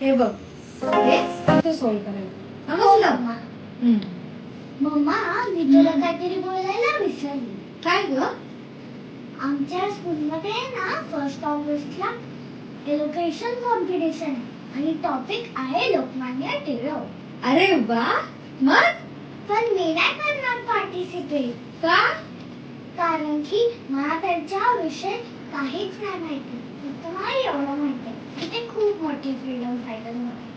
हे बघ. सोल्व समजलं? मम्मा. मी तुला काहीतरी बोलायला विसरली. काय ग? आमच्या स्कूलमध्ये ना फर्स्ट ऑगस्टला एलोकेशन कॉम्पिटिशन आणि टॉपिक आहे लोकमान्य टिळक. अरे वा. मग? पण मी नाही करणार पार्टिसिपेट का? कारण की मला त्यांच्या विषय काहीच नाही माहिती. फक्त मला एवढं माहिती आहे की ते खूप मोठे फ्रीडम फायटर होते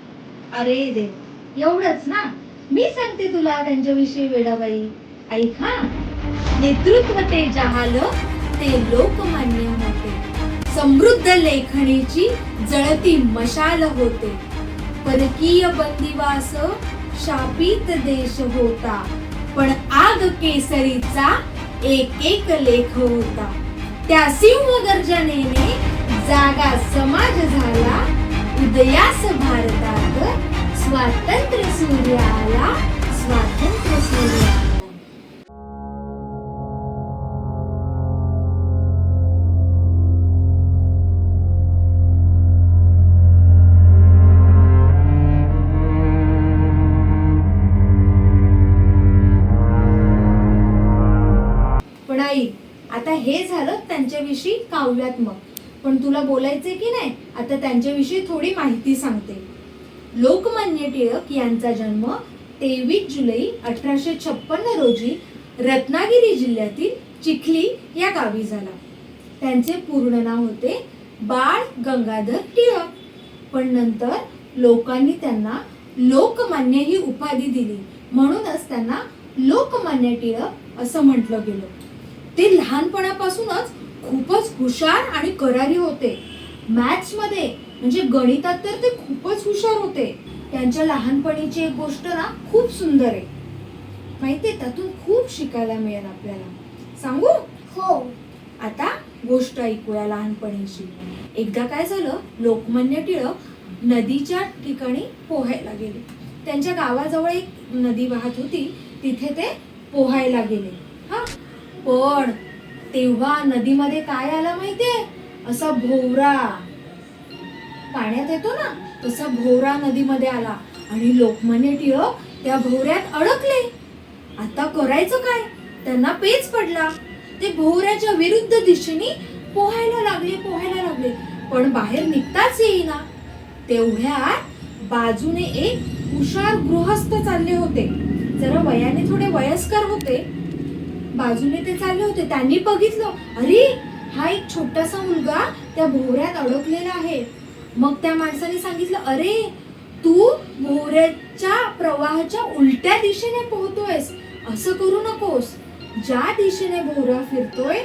अरे देव. एवढंच ना? मी सांगते तुला त्यांच्याविषयी वेडाबाई. ऐक हा. नेतृत्व ते जहालं ते लोकमान्य होते. समृद्ध लेखणीची जळती मशाल होते. परकीय बंदिवास शापित देश होता. पण आग केसरीचा एक एक लेख होता. त्या सिंह गर्जनेने झाला. उदयास भारतात स्वातंत्र्य सूर्य आला स्वातंत्र्य सूर्य. पण आई आता हे झालं त्यांच्याविषयी काव्यात्मक. पण तुला बोलायचे की नाही आता त्यांच्याविषयी थोडी माहिती सांगते. लोकमान्य टिळक यांचा जन्म तेवीस जुलै अठराशे छप्पन्न रोजी रत्नागिरी जिल्ह्यातील चिखली या गावी झाला. त्यांचे पूर्ण नाव होते बाळ गंगाधर टिळक. पण नंतर लोकांनी त्यांना लोकमान्य ही उपाधी दिली. म्हणूनच त्यांना लोकमान्य टिळक असं म्हटलं गेलं. ते लहानपणापासूनच खूपच हुशार आणि करारी होते. मॅथ्समध्ये म्हणजे गणितात तर ते खूपच हुशार होते. त्यांच्या लहानपणीची एक गोष्ट ना खूप सुंदर आहे. माहितीये त्यातून खूप शिकायला मिळेल आपल्याला. सांगू? हो. आता गोष्ट ऐकूया लहानपणीची. एकदा काय झालं लोकमान्य टिळक नदीच्या ठिकाणी पोहायला गेले. त्यांच्या गावाजवळ एक नदी वाहत होती तिथे ते पोहायला गेले. हा? पण तेव्हा नदीमध्ये काय आलं माहितीये? असा भोवरा. पाण्यात येतो ना तसा भोवरा नदीमध्ये आला. आणि लोकमान्य टिळक त्या भोवऱ्यात अडकले. आता करायचं काय? त्यांना पेच पडला. ते भोवऱ्याच्या विरुद्ध दिशेने पोहायला लागले पोहायला लागले. पण बाहेर निघताच येईना. तेवढ्यात बाजूने एक हुशार गृहस्थ चालले होते. जरा वयाने थोडे वयस्कर होते. बाजूने ते चालले होते त्यांनी बघितलं. अरे हा एक छोटासा मुलगा त्या भोवऱ्यात अडकलेला आहे. मग त्या माणसाने सांगितलं अरे तू भोवऱ्याच्या प्रवाहाच्या उलट्या दिशेने पोहतोयस. असं करू नकोस. ज्या दिशेने भोवरा फिरतोय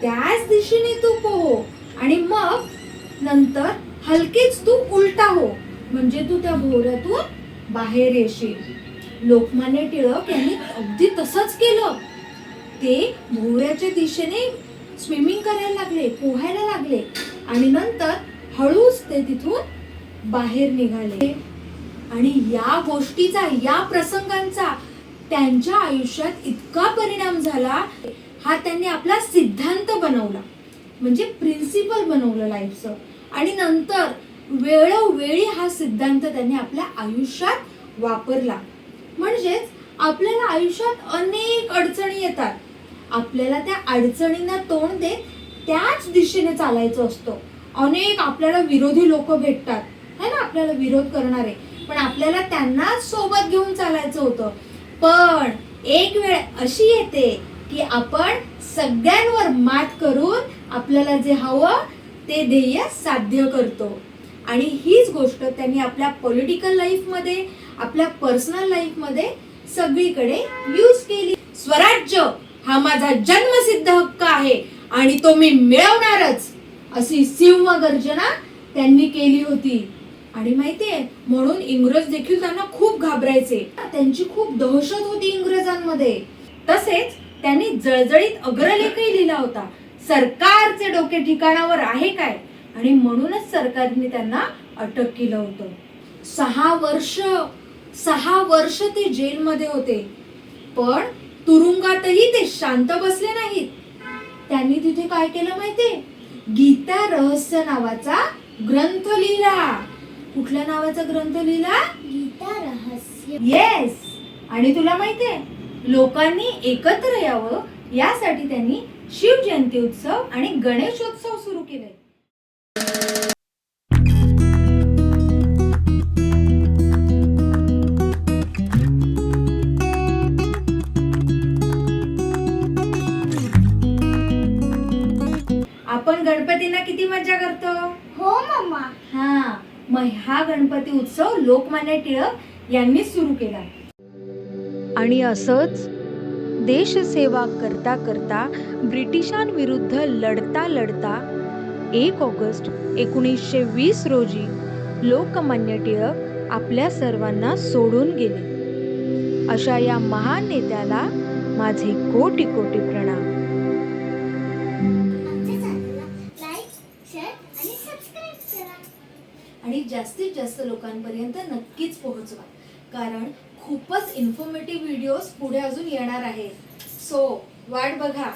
त्याच दिशेने तू पोहो. आणि मग नंतर हलकेच तू उलटा हो. म्हणजे तू त्या भोवऱ्यातून बाहेर येशील. लोकमान्य टिळक यांनी अगदी तसंच केलं. ते भोवऱ्याच्या दिशेने स्विमिंग करायला लागले पोहायला लागले. आणि नंतर हळूच ते तिथून बाहेर निघाले. आणि या गोष्टीचा या प्रसंगांचा त्यांच्या आयुष्यात इतका परिणाम झाला हा त्यांनी आपला सिद्धांत बनवला. म्हणजे प्रिन्सिपल बनवलं लाईफचं आणि नंतर वेळोवेळी हा सिद्धांत त्यांनी आपल्या आयुष्यात वापरला. म्हणजेच आपल्याला आयुष्यात अनेक अडचणी येतात. आपल्याला त्या अडचणींना तोंड देत त्याच दिशेने चालायचं असतं. अनेक आपल्याला विरोधी लोक भेटतात. है ना? आपल्याला विरोध करणारे. पण आपल्याला त्यांना सोबत घेऊन चालायचं होतं. पण एक वेळ अशी येते की आपण सगळ्यांवर मात करून आपल्याला जे हवं ते ध्येय साध्य करतो. आणि हीच गोष्ट त्यांनी आपल्या पॉलिटिकल लाईफमध्ये आपल्या पर्सनल लाईफमध्ये सगळीकडे यूज केली. स्वराज्य हा माझा जन्मसिद्ध हक्क आहे आणि तो मी मिळवणारच अशी सिंह गर्जना त्यांनी केली होती. आणि माहितीये म्हणून इंग्रज देखील त्यांना खूप घाबरायचे. त्यांची खूप दहशत होती इंग्रजांमध्ये. तसेच त्यांनी जळजळीत अग्रलेखही लिहिला होता. सरकारचे डोके ठिकाणावर आहे काय? आणि म्हणूनच सरकारने त्यांना अटक केलं होतं. सहा वर्ष सहा वर्ष ते जेलमध्ये होते. पण तुरुंगातही ते शांत बसले नाहीत. त्यांनी तिथे काय केलं माहितीये? गीता रहस्य नावाचा ग्रंथ लिहिला. कुठल्या नावाचा ग्रंथ लिहिला? गीता रहस्य. येस आणि तुला माहितीये लोकांनी एकत्र यावं यासाठी त्यांनी शिव जयंती उत्सव आणि गणेशोत्सव सुरू केले आपण गणपतींना किती मजा करतो? हो मम्मा हा. मग हा गणपती उत्सव लोकमान्य टिळक यांनी सुरू केला. आणि असंच देशसेवा करता करता ब्रिटिशांविरुद्ध लढता लढता एक ऑगस्ट एकोणीसशे वीस रोजी लोकमान्य टिळक आपल्या सर्वांना सोडून गेले. अशा या महान नेत्याला माझे कोटी कोटी प्रणाम. आणि जास्तीत जास्त लोकांपर्यंत नक्कीच पोहोचवा. कारण खूपच इन्फॉर्मेटिव्ह व्हिडिओज पुढे अजून येणार आहेत. सो वाट बघा.